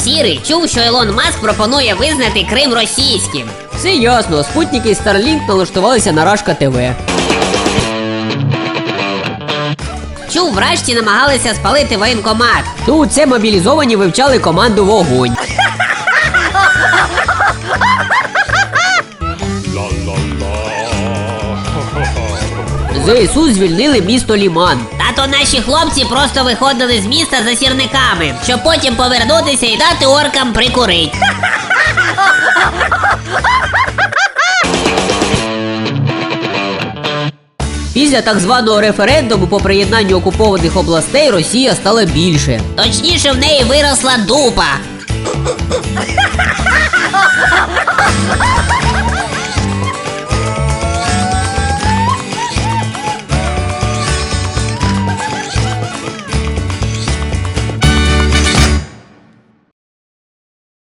Сірий чув, що Елон Маск пропонує визнати Крим російським. Все ясно, спутники Starlink налаштувалися на Рашка ТВ. Чув, врешті намагалися спалити воєнкомат. Тут це мобілізовані вивчали команду вогонь. ЗСУ звільнили місто Ліман. Та то наші хлопці просто виходили з міста за сірниками, щоб потім повернутися і дати оркам прикурить. Після так званого референдуму по приєднанню окупованих областей Росія стала більше. Точніше, в неї виросла дупа.